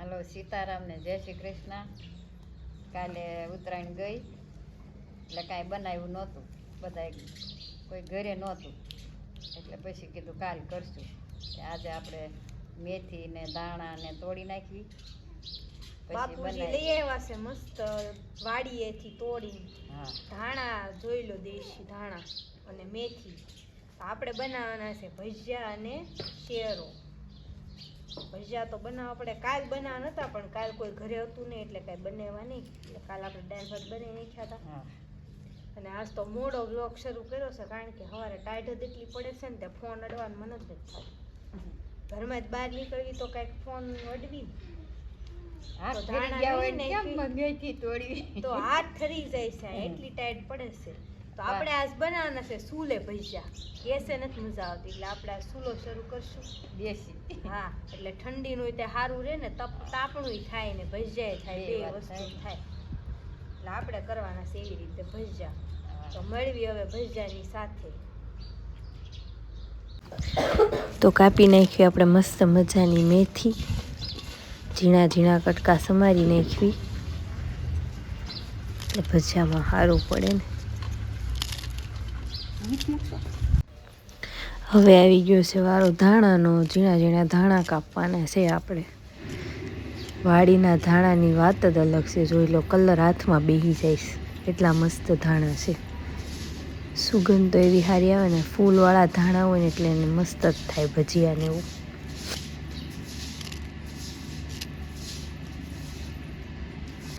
હાલો સીતારામ ને જય શ્રી કૃષ્ણ. કાલે ઉત્તરાયણ ગઈ એટલે કાંઈ બનાવ્યું નહોતું. બધા કોઈ ઘરે નહોતું. એટલે પછી કીધું કાલ કરશું. આજે આપણે મેથી ને દાણા ને તોડી નાખવી બાપુજી લઈ આવ્યા છે મસ્ત વાડીએથી તોડી હા. ધાણા જોઈ લો દેશી ધાણા અને મેથી. આપણે બનાવવાના છે ભજીયા અને શેરો. ભજીયા તો બનાવવા આપણે કાલ બનાવવા નતા પણ કાલ કોઈ ઘરે હતું નહીં એટલે કાંઈ બનાવવા નહીં. એટલે કાલ આપણે દાળ ભાત બનાવી નાખ્યા હતા. અને આજ તો મોડો બ્લોગ શરૂ કર્યો છે કારણ કે સવારે ટાઈટ જ એટલી પડે છે ને તે ફોન અડવાનું મન જ નથી થતું. ઘરમાં જ બહાર નીકળવી તો કાંઈક ફોન અડવી. તો હાથ ઠરી જાય છે એટલી ટાઈટ પડે છે. તો આપણે આજ બનાવવાના છે સૂલે ભજીયા. ગેસે નથી મજા આવતી એટલે આપણે આ સૂલો શરૂ કરશું. દેશી. હા એટલે ઠંડીનું તે સારું રહે ને તપ તાપણું થાય ને ભજીયા થાય બે વસ્તુ થાય. થાય. એટલે આપણે કરવાના છે એવી રીતે ભજીયા. તો મળવી હવે ભજીયાની સાથે. તો કાપી નાખ્યું આપણે મસ્ત મજાની મેથી. ઝીણા ઝીણા કટકા સમારી નાખવી. એટલે ભજીયામાં સારું પડે ને. હવે આવી ગયો છે વારો. ધાણાનો ઝીણા ઝીણા ધાણા કાપવાના છે આપણે. વાડીના ધાણાની વાત જ અલગ છે. જોઈ લો, કલર હાથમાં બેસી જાય એટલા મસ્ત ધાણા છે. સુગંધ તો એવી સારી આવે ને, ફૂલવાળા ધાણા હોય ને એટલે એને મસ્ત જ થાય ભજીયા ને એવું.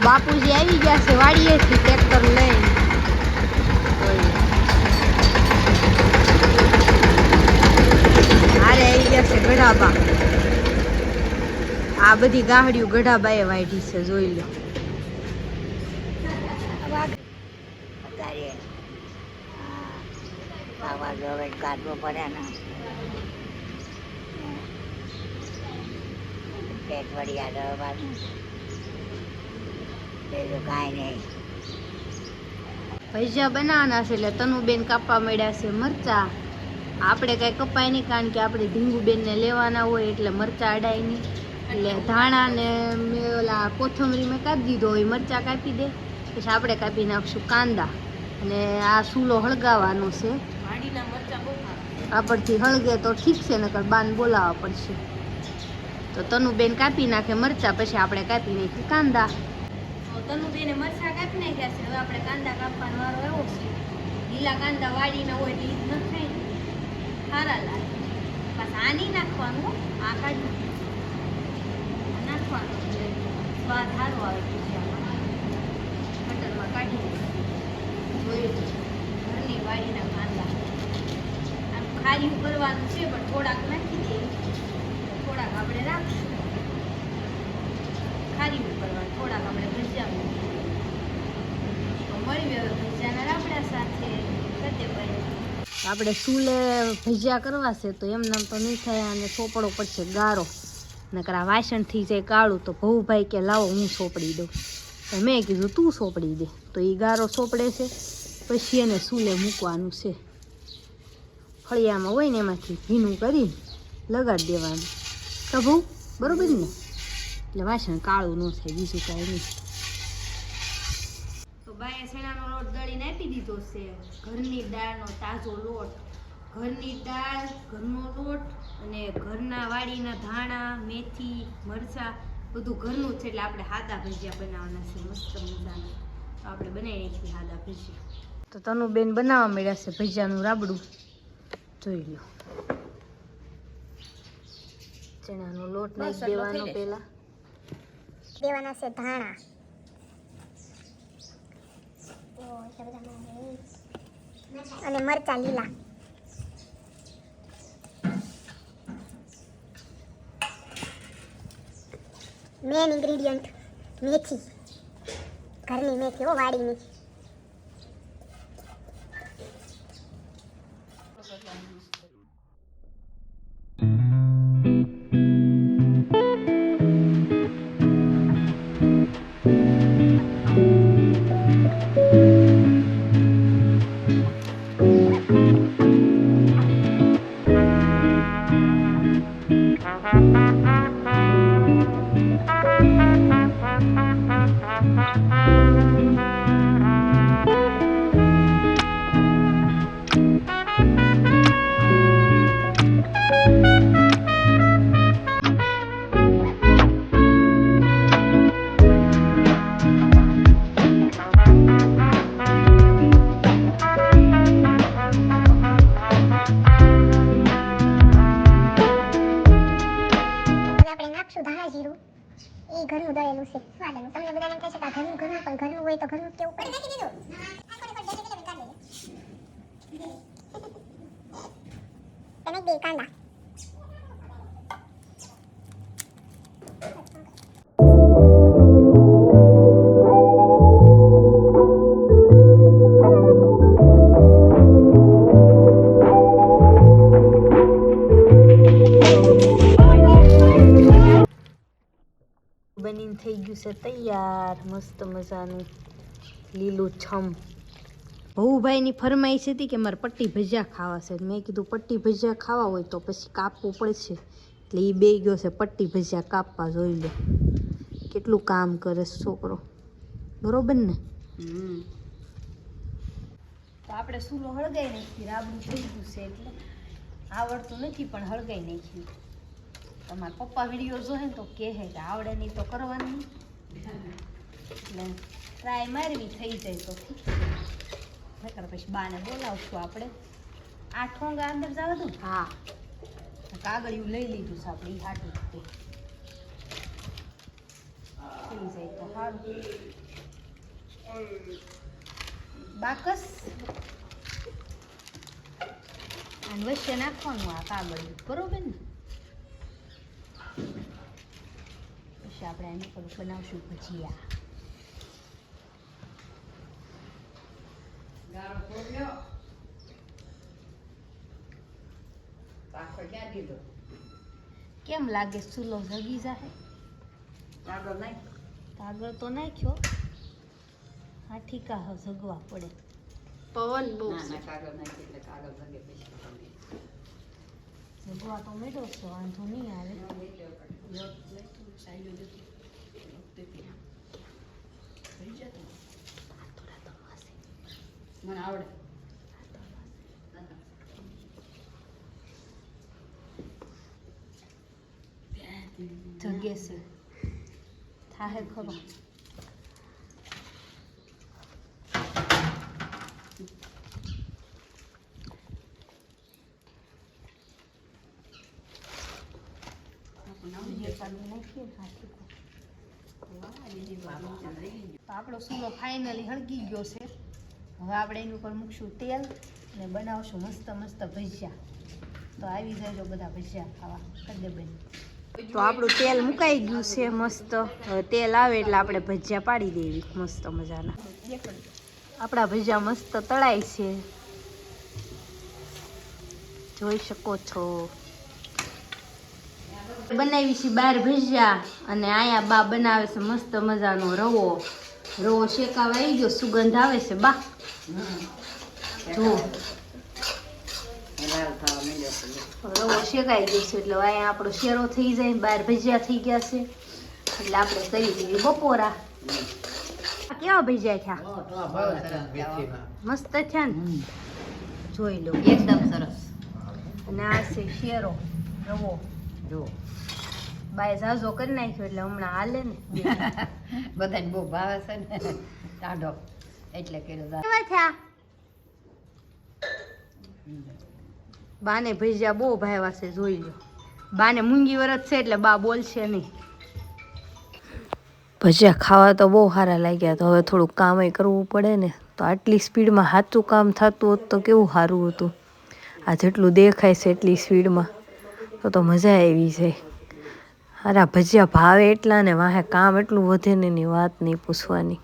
બાપુજી આવી ગયા છે વાડીએથી ટ્રેક્ટર લઈને હારે આવી ગયા છે ગઢાબા આ બધી ગાહડીઓ ગઢાબાએ વાઢી છે, જોઈ લો. હવે કાઢવો પડે ને પેટ વળી આગળવાનું બીજું કાંઈ નહીં ભજીયા બનાવવાના છે એટલે તનુબેન કાપવા મળ્યા છે મરચા. આપણે કાંઈ કપાય નહીં કારણ કે આપણે ઢીંગુબેનને લેવાના હોય એટલે મરચાં અડાય નહીં. એટલે ધાણા ને મેં ઓલા કોથમરી મેં કાપી દીધો હોય મરચાં કાપી દે. પછી આપણે કાપી નાખશું કાંદા. અને આ સૂલો હળગાવવાનો છે. આપણથી હળગે તો ઠીક છે નકર બાન બોલાવવા પડશે. તો તનુબેન કાપી નાખે મરચાં પછી આપણે કાપી નાખીએ કાંદા. તનુબેને મરચાં કાપી નાખ્યા છે. હવે આપણે કાંદા કાપવાનો વારો આવ્યો છે. લીલા કાંદા વાડીના હોય એટલે ઈ જ થાય ને. સારા લાગે. બસ આની નાખવાનું હો. આ કાઢી આ નાખવાનું છે. સ્વાદ સારો આવે ભજીયામાં બટરમાં કાઢી જોયું છે. ઘરની વાડીના કાંદા આમ ખારીયું કરવાનું છે, પણ થોડાક નાખી દઈએ થોડાક આપણે રાખશું. ખારીયું કરવાનું થોડાક આપણે ભજીયા તો મળીએ હવે ભજીયાના પડે આપણે ચૂલે ભજીયા કરવા છે, તો એમ નામ તો નહીં થાય અને સોપડો પડશે ગારો. નકર આ વાસણ થઈ જાય કાળું, તો ભાઈ કે, લાવો, હું સોપડી દઉં. તો મેં કીધું, તું સોપડી દે. તો એ ગારો સોપડે છે, પછી એને ચૂલે મૂકવાનું છે. ફળિયામાં હોય ને એમાંથી ભીનું કરીને લગાડી દેવાનું. તો બહુ બરોબર ને? એટલે વાસણ કાળું ન થાય, બીજું કાંઈ નહીં. બાએ શેણાનો લોટ દળીને આપી દીધો છે. ઘરની દાળનો તાજો લોટ. ઘરની દાળ ઘરનો લોટ અને ઘરના વાડીના ધાણા મેથી મરચાં બધું ઘરનું છે એટલે આપણે હાદા ભજીયા બનાવવાના છે. મસ્ત મજાના. તો આપણે બનાવી નાખીએ હાદા ભજીયા. તો તનુબેન બનાવવા મળ્યા છે ભજીયાનું રાબડું. જોઈ લો. ચણાનો લોટ નાખી દેવાનો પહેલા. દેવાના છે ધાણા. અને મરચા લીલા. મેન ઇન્ગ્રેડિયન્ટ મેથી. ઘરની મેથી હો વાડીની. Thank Thank you. ઘરનું ઘરનું પણ ઘણું હોય તો ઘણું કેવું કરી નાખી દીધું તમે બે કાંદા છે તૈયાર મસ્ત મજાનું લીલું છમ. ભવુભાઈની ફરમાઈશ હતી કે મારે પટ્ટી ભજીયા ખાવા છે. મેં કીધું પટ્ટી ભજીયા ખાવા હોય તો પછી કાપવું પડશે. એટલે એ બે ગયો છે પટ્ટી ભજીયા કાપવા જોઈ લો. કેટલું કામ કરે છે છોકરો. બરોબર ને? તો આપણે સૂલો હળગાઈ નાખી રાબડું થઈ ગયું છે એટલે આવડતું નથી પણ હળગાઈ નાખ્યું તમારા પપ્પા વીડિયો જોહે તો કહે કે આવડે નહીં તો કરવાનું. એટલે ટ્રાય મારવી થઈ જાય તો નકર પછી બાને બોલાવશું આપણે. આ ઠોંગા અંદર જાવ દઉં હા. કાગળિયું લઈ લીધું છે આપણે ઈ હાટું થઈ જાય તો સારું બાકસ. અને વચ્ચે નાખવાનું આ કાગળિયું. બરોબર ને? પછી આપણે એની પર બનાવશું ભજીયા. કેમ લાગે ચૂલો જગી જાહે? કાગળ નાખ. કાગળ તો નાખ્યો. હા ઠીકા હા જગવા પડે. પવન બહુ ના ના કાગળ નાખી એટલે કાગળ ભગે પછી જગવા તો મેળવશો વાંધો નહીં આવે. મને આવડે જગે છે થાહે ખરો વીડિયો ચાલુ નાખીએ ને, હા, ઠીક છે. આપણો સૂલો ફાઇનલી હળગી ગયો છે. હવે આપણે એની ઉપર મૂકશું તેલ અને બનાવશું મસ્ત મસ્ત ભજીયા. તો આવી જજો બધા ભજીયા ખાવા. કરી દે બેન. તો આપણું તેલ મુકાઈ ગયું છે મસ્ત. તેલ આવે એટલે આપણે ભજીયા પાડી દેવી મસ્ત મજાના. આપણા ભજીયા મસ્ત તળાય છે. જોઈ શકો છો. બનાવી છે બાર ભજીયા. અને અહીંયા બા બનાવે છે મસ્ત મજાનો રવો. રવો શેકાવા આવી ગયો સુગંધ આવે છે બા. જો. રવો શેકાઈ ગયો છે એટલે અહીંયા આપણો શેરો થઈ જાય બાર ભજીયા થઈ ગયા છે. એટલે આપણે કરી દઈએ બપોરા. કેવા ભજીયા થયા? મસ્ત થયા ને? જોઈ લો. એકદમ સરસ. અને આ છે શેરો રવો. જો. બાય ઝાઝો કરી નાખ્યો એટલે હમણાં હાલે ને. બધાને બહુ ભાવે છે ને. ટાઢો. એટલે કર્યો બાને ભજીયા બહુ ભાવ્યા છે જોઈ લો બાને મૂંગી વરસ છે એટલે બા બોલશે નહીં. ભજીયા ખાવા તો બહુ સારા લાગ્યા તો હવે થોડુંક કામય કરવું પડે ને. તો આટલી સ્પીડમાં સાચું કામ થતું હોત તો કેવું સારું હતું? આ જેટલું દેખાય છે એટલી સ્પીડમાં. તો તો મજા આવી જાય હારા ભજીયા ભાવે એટલા ને વાહે કામ એટલું વધે ને એની વાત નહીં પૂછવાની.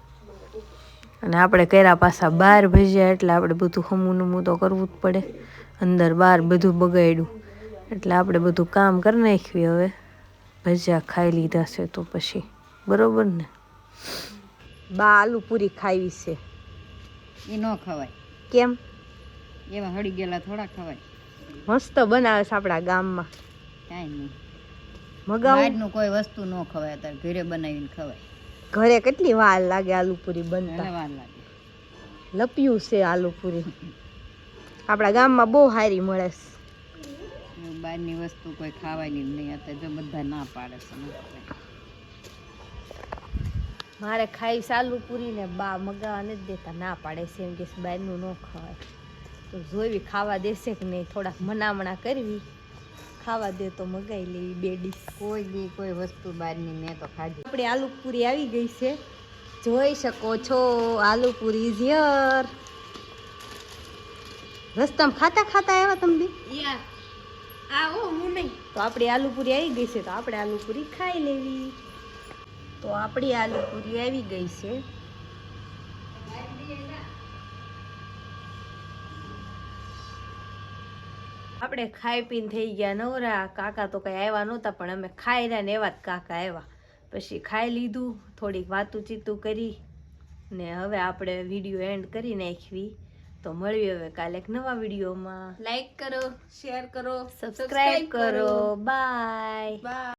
અને આપણે કર્યા પાછા બાર ભજીયા એટલે આપણે બધું હમું નમું તો કરવું જ પડે. અંદર બહાર બધું બગાડ્યું. એટલે આપણે બધું કામ કરી નાખ્યું હવે. ભજીયા ખાઈ લીધા છે તો પછી. બરોબર ને? બા આલુ પૂરી ખાવી છે. એ ન ખવાય. કેમ? એવા હળી ગયેલા થોડા ખવાય. મસ્ત બનાવે છે આપણા ગામમાં. કાંઈ નહીં. મગાવું? કોઈ વસ્તુ ન ખવાય અત્યારે. ઘરે બનાવીને ખવાય. ઘરે કેટલી વાર લાગે આલુપુરી બનતા? વાર લાગે. લપ્યું છે આલુપુરી. આપણા ગામમાં બહુ સારી મળે છે. બહારની વસ્તુ કોઈ ખાવાની જ નહીં. અત્યારે જો બધા ના પાડે છે મારે ખાઈ સાલું પૂરી ને બા મગાવા નથી દેતા. ના પાડે છે એમ કે બહારનું ન ખવાય. તો જોઈવી ખાવા દેશે કે નહીં? થોડાક મનામણા કરવી. ખાવા દે તો મગાઈ લેવી બે ડીશ કોઈ દી કોઈ વસ્તુ બહારની મેં તો ખાધી. આપણે આલુ પૂરી આવી ગઈ છે. જોઈ શકો છો આલુ પૂરી ઇઝ રસ્તામાં ખાતા ખાતા આવ્યા તમે આવો હું નહીં. તો આપણી આલુ પૂરી આવી ગઈ છે તો આપણે આલુ પૂરી ખાઈ લેવી. તો આપણી આલુ પૂરી આવી ગઈ છે. આપણે ખાઈ પીને થઈ ગયા નવરા. કાકા તો કંઈ આવ્યા નહોતા પણ અમે ખાઈ રહ્યા ને એવા જ કાકા આવ્યા. પછી ખાઈ લીધું થોડીક વાતું ચીતું કરી ને હવે આપણે વીડિયો એન્ડ કરી નાખવી. તો મળીએ હવે કાલે એક નવા વિડીયોમાં. લાઈક કરો શેર કરો સબસ્ક્રાઇબ કરો. Bye bye